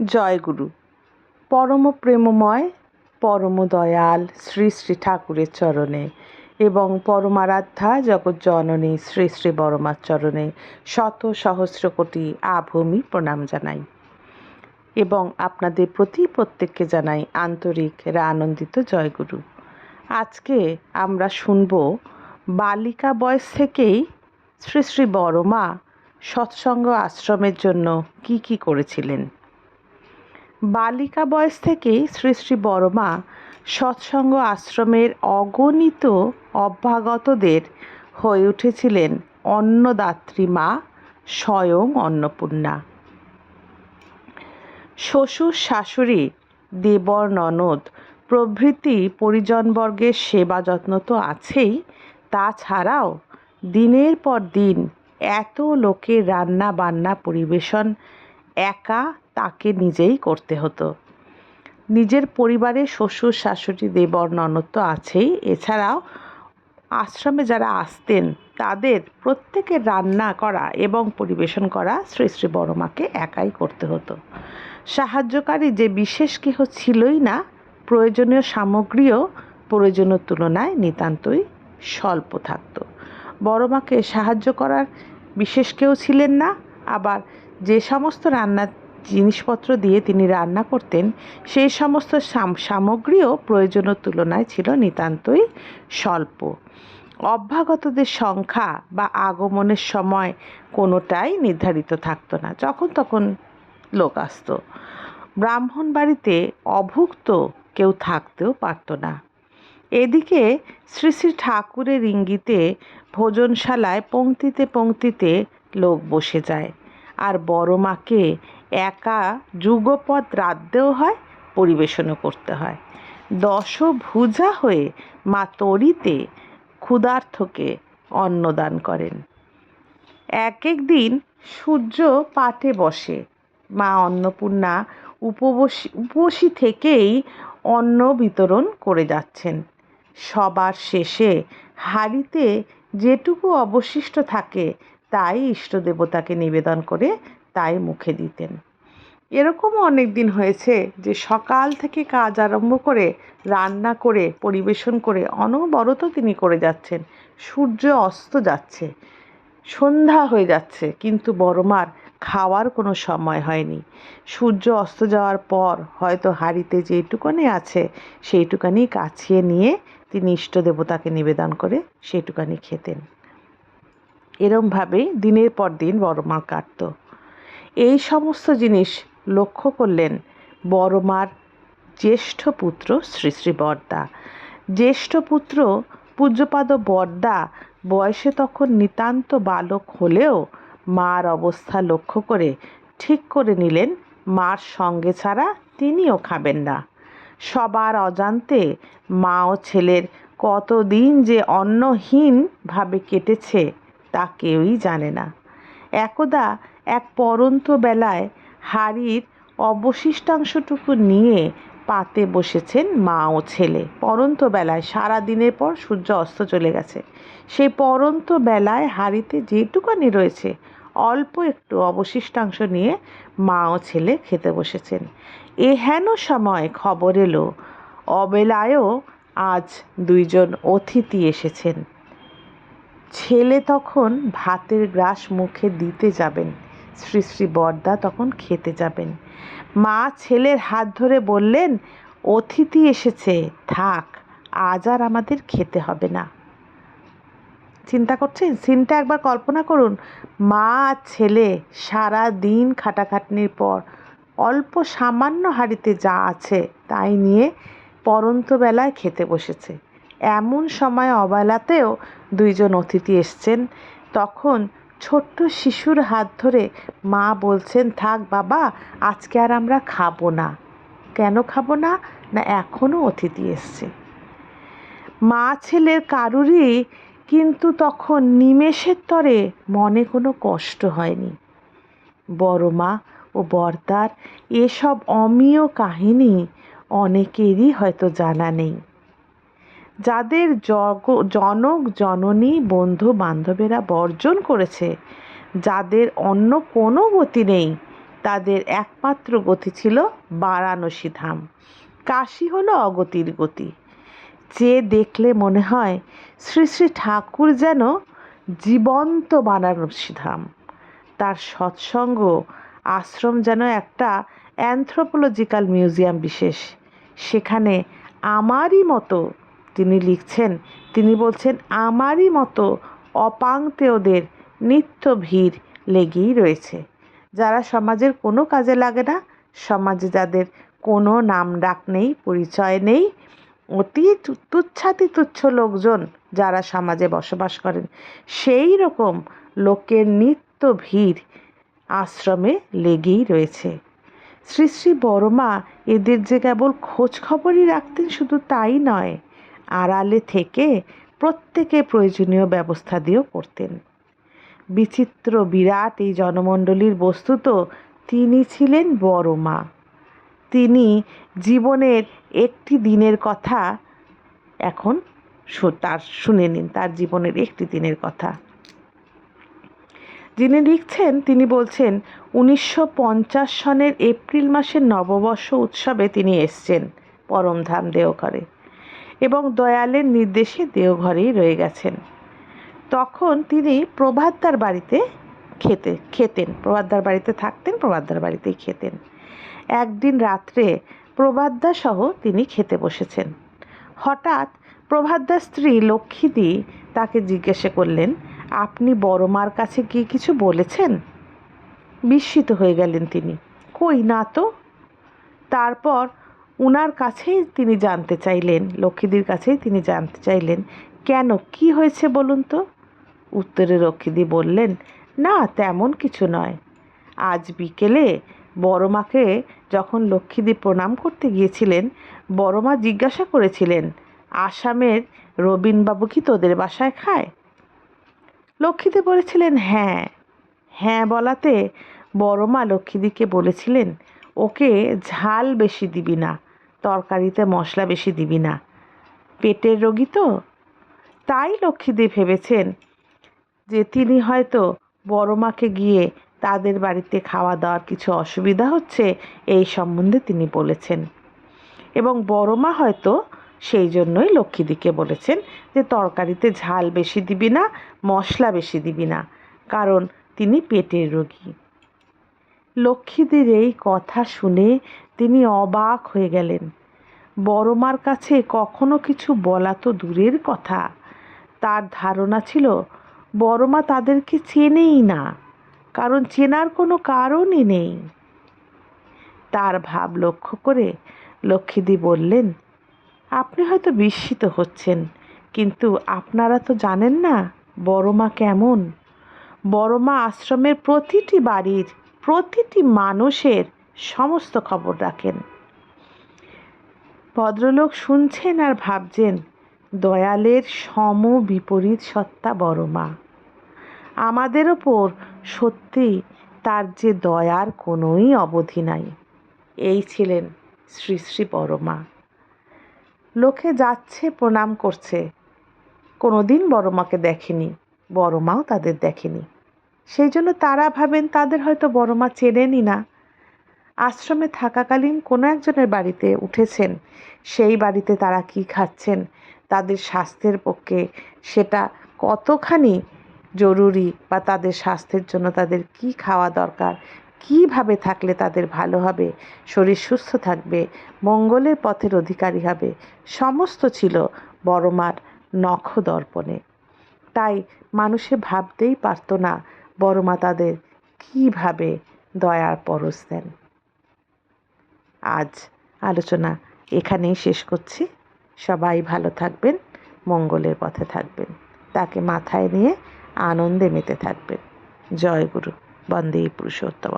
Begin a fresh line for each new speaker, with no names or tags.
জয়গুরু। পরম প্রেমময়, পরম দয়াল শ্রী শ্রী ঠাকুরের চরণে এবং পরমারাধ্যা জগৎ জননী শ্রী শ্রী বরমার চরণে শত সহস্র কোটি আভূমি প্রণাম জানাই এবং আপনাদের প্রতি প্রত্যেককে জানাই আন্তরিক আনন্দিত জয়গুরু। আজকে আমরা শুনব বালিকা বয়স থেকেই শ্রী শ্রী বড়মা সৎসঙ্গ আশ্রমের জন্য কি কি করেছিলেন। বালিকা বয়স থেকেই শ্রী শ্রী বড়মা সৎসঙ্গ আশ্রমের অগণিত অভ্যাগতদের হয়ে উঠেছিলেন অন্নদাত্রী মা স্বয়ং অন্নপূর্ণা। শ্বশুর শাশুড়ি দেবর ননদ প্রভৃতি পরিজনবর্গের সেবা যত্ন তো আছেই, তাছাড়াও দিনের পর দিন এত লোকের রান্না বান্না পরিবেশন একা তাকে নিজেই করতে হতো। নিজের পরিবারে শ্বশুর, শাশুড়ি, দেবর, ননদ তো আছেই। এছাড়াও আশ্রমে যারা আসতেন, তাদের প্রত্যেকের রান্না করা এবং পরিবেশন করা শ্রী শ্রী বড়মাকে একাই করতে হতো। সাহায্যকারী যে বিশেষ কেহ ছিলই না, প্রয়োজনীয় সামগ্রীও প্রয়োজনের তুলনায় নিতান্তই স্বল্প থাকত। বড়মাকে সাহায্য করার বিশেষ কেউ ছিলেন না, আবার যে সমস্ত রান্নার জিনিসপত্র দিয়ে তিনি রান্না করতেন সেই সমস্ত সামগ্রীও প্রয়োজনের তুলনায় ছিল নিতান্তই স্বল্প। অভ্যাগতদের সংখ্যা বা আগমনের সময় কোনোটাই নির্ধারিত থাকতো না, যখন তখন লোক আসত। ব্রাহ্মণ বাড়িতে অভুক্ত কেউ থাকতেও পারত না। এদিকে শ্রী শ্রী ঠাকুরের ইঙ্গিতে ভোজনশালায় পংক্তিতে পংক্তিতে লোক বসে যায়, আর বড় মাকে একা যুগপদ রাঁধতেও হয়, পরিবেশনও করতে হয়। দশভুজা হয়ে মা তরিতে ক্ষুধার্থকে অন্নদান করেন। এক এক দিন সূর্য পাটে বসে। মা অন্নপূর্ণা উপবসী উপসী থেকেই অন্ন বিতরণ করে যাচ্ছেন। সবার শেষে হাড়িতে যেটুকু অবশিষ্ট থাকে, তাই ইষ্ট দেবতাকে নিবেদন করে তাই মুখে দিতেন। এরকমও অনেক দিন হয়েছে যে সকাল থেকে কাজ আরম্ভ করে, রান্না করে, পরিবেশন করে অনবরত তিনি করে যাচ্ছেন। সূর্য অস্ত যাচ্ছে, সন্ধ্যা হয়ে যাচ্ছে, কিন্তু বড়মার খাওয়ার কোনো সময় হয়নি। সূর্য অস্ত যাওয়ার পর হয়তো হাড়িতে যেটুকানি আছে, সেইটুকানি কাছিয়ে নিয়ে তিনি ইষ্ট দেবতাকে নিবেদন করে সেইটুকানি খেতেন। এরমভাবেই দিনের পর দিন বড়মা কাটত। এই সমস্ত জিনিস লক্ষ্য করলেন বড়মার জ্যেষ্ঠ পুত্র শ্রী শ্রী বর্দা জ্যেষ্ঠ পুত্র পূজ্যপাদ বর্দা বয়সে তখন নিতান্ত বালক হলেও মার অবস্থা লক্ষ্য করে ঠিক করে নিলেন, মার সঙ্গে ছাড়া তিনিও খাবেন না। সবার অজান্তে মা ও ছেলের কতদিন যে অন্নহীনভাবে কেটেছে তা কেউই জানে না। একদা এক পরন্ত বেলায় হাড়ির অবশিষ্টাংশটুকু নিয়ে পাতে বসেছেন মা ও ছেলে। পরন্ত বেলায় সারা দিনের পর সূর্য অস্ত চলে গেছে। সেই পরন্ত বেলায় হাড়িতে যেটুকানি রয়েছে, অল্প একটু অবশিষ্টাংশ নিয়ে মা ও ছেলে খেতে বসেছেন। এ হেন সময় খবর এলো, অবেলায়ও আজ দুইজন অতিথি এসেছেন। ছেলে তখন ভাতের গ্রাস মুখে দিতে যাবেন। শ্রী শ্রী বর্দা তখন খেতে যাবেন। মা ছেলের হাত ধরে বললেন, অতিথি এসেছে, থাক, আজ আর আমাদের খেতে হবে না। চিন্তা করছেন? সিনটা একবার কল্পনা করুন, মা আর ছেলে সারা দিন খাটাখাটনির পর অল্প সামান্য হাঁড়িতে যা আছে তাই নিয়ে পরন্ত বেলায় খেতে বসেছে। এমন সময় অবেলাতেও দুইজন অতিথি এসছেন, তখন ছোট্ট শিশুর হাত ধরে মা বলছেন, থাক বাবা, আজকে আর আমরা খাব না। কেন খাব না? না, এখনও অতিথি এসছে। মা ছেলের কারুরই কিন্তু তখন নিমেষের তরে মনে কোনো কষ্ট হয়নি। বড় মা ও বর্দার এসব অমীয় কাহিনী অনেকেরই হয়তো জানা নেই। যাদের জগ, জনক, জননী, বন্ধু, বান্ধবেরা বর্জন করেছে, যাদের অন্য কোনো গতি নেই, তাদের একমাত্র গতি ছিল বারাণসী ধাম। কাশী হলো অগতির গতি। যে দেখলে মনে হয় শ্রী শ্রী ঠাকুর যেন জীবন্ত বারাণসী ধাম। তার সৎসঙ্গ, আশ্রম যেন একটা অ্যানথ্রোপোলজিক্যাল মিউজিয়াম বিশেষ। সেখানে আমারই মতো তিনি লিখছেন, তিনি বলছেন, আমারই মতো অপাংতেয়দের নিত্য ভিড় লেগেই রয়েছে। যারা সমাজের কোনো কাজে লাগে না, সমাজে যাদের কোনো নাম ডাক নেই, পরিচয় নেই, অতি তুচ্ছাতি তুচ্ছ লোকজন যারা সমাজে বসবাস করেন, সেই রকম লোকের নিত্য ভিড় আশ্রমে লেগেই রয়েছে। শ্রী শ্রী বড়মা এদের যে কেবল খোঁজ খবরই রাখতেন, শুধু তাই নয় আড়ালে থেকে প্রত্যেকে প্রয়োজনীয় ব্যবস্থা দিয়েও করতেন। বিচিত্র, বিরাট এই জনমণ্ডলীর বস্তুত তিনি ছিলেন বড় মা। তিনি জীবনের একটি দিনের কথা এখন তার শুনে নিন, তার জীবনের একটি দিনের কথা। যিনি লিখছেন, তিনি বলছেন, উনিশশো পঞ্চাশ সনের এপ্রিল মাসের নববর্ষ উৎসবে তিনি এসছেন, পরমধাম দেওঘরে। দয়ালের নির্দেশে দেওঘরেই রয়ে গেছেন। তখন তিনি প্রভাতদার বাড়িতে খেতে, খেতেন। প্রভাতদার বাড়িতে থাকতেন, প্রভাতদার বাড়িতেই খেতেন। একদিন রাত্রে প্রভাতদা সহ তিনি খেতে বসেছেন। হঠাৎ প্রভাতদার স্ত্রী লক্ষ্মীদি তাকে জিজ্ঞাসা করলেন, আপনি বড় মার কাছে গিয়ে কিছু বলেছেন? বিস্মিত হয়ে গেলেন তিনি। কই না তো? তারপর উনার কাছেই তিনি জানতে চাইলেন, লক্ষ্মীদির কাছেই তিনি জানতে চাইলেন, কেন, কি হয়েছে বলুন তো? উত্তরে লক্ষ্মীদি বললেন, না, তেমন কিছু নয়। আজ বিকেলে বড় মাকে যখন লক্ষ্মীদি প্রণাম করতে গিয়েছিলেন বড় মা জিজ্ঞাসা করেছিলেন, আসামের রবীনবাবু কি তোদের বাসায় খায়? লক্ষ্মীদি বলেছিলেন হ্যাঁ। হ্যাঁ বলাতে বড় মা লক্ষ্মীদিকে বলেছিলেন, ওকে ঝাল বেশি দিবি না। তরকারিতে মশলা বেশি দিবি না। পেটের রোগী তো। তাই লক্ষ্মীদি ভেবেছেন যে তিনি হয়তো বড় মাকে গিয়ে তাদের বাড়িতে খাওয়া দাওয়ার কিছু অসুবিধা হচ্ছে এই সম্বন্ধে তিনি বলেছেন। এবং বড় মা হয়তো সেই জন্যই লক্ষ্মীদিকে বলেছেন যে তরকারিতে ঝাল বেশি দিবি না, মশলা বেশি দিবি না, কারণ তিনি পেটের রোগী। লক্ষ্মীদের এই কথা শুনে তিনি অবাক হয়ে গেলেন। বড়মার কাছে কখনো কিছু বলা তো দূরের কথা। তার ধারণা ছিল, বড়মা তাদেরকে চেনেই না, কারণ চেনার কোনো কারণই নেই। তার ভাব লক্ষ্য করে লক্ষ্মীদি বললেন, আপনি হয়তো বিস্মিত হচ্ছেন, কিন্তু আপনারা তো জানেন না বড়মা কেমন। বড়মা আশ্রমের প্রতিটি বাড়ির প্রতিটি মানুষের সমস্ত খবর রাখেন। ভদ্রলোক শুনছেন আর ভাবছেন, দয়ালের সম বিপরীত সত্তা বড় মা। আমাদের ওপর সত্যি তার যে দয়ার কোনোই অবধি নাই। এই ছিলেন শ্রী শ্রী বড়মা। লোকে যাচ্ছে, প্রণাম করছে। কোনো দিন বড় মাকে দেখেনি বড় মাও তাদের দেখেনি। সেই জন্য তারা ভাবেন তাদের হয়তো বড় মা চেনেনই না। আশ্রমে থাকাকালীন কোনো একজনের বাড়িতে উঠেছেন। সেই বাড়িতে তারা কি খাচ্ছেন? তাদের স্বাস্থ্যের পক্ষে সেটা কতখানি জরুরি বা তাদের স্বাস্থ্যের জন্য তাদের কি খাওয়া দরকার? কীভাবে থাকলে তাদের ভালো হবে? শরীর সুস্থ থাকবে? মঙ্গলের পথের অধিকারী হবে? সমস্ত ছিল বড়মার নখ দর্পণে তাই মানুষে ভাবতেই পারত না বড় মা তাদের কীভাবে দয়ার পরশ দেন? আজ আলোচনা এখানেই শেষ করছি। সবাই ভালো থাকবেন, মঙ্গলের পথে থাকবেন। তাকে মাথায় নিয়ে আনন্দে মেতে থাকবেন। জয় গুরু। বন্দে পুরুষোত্তম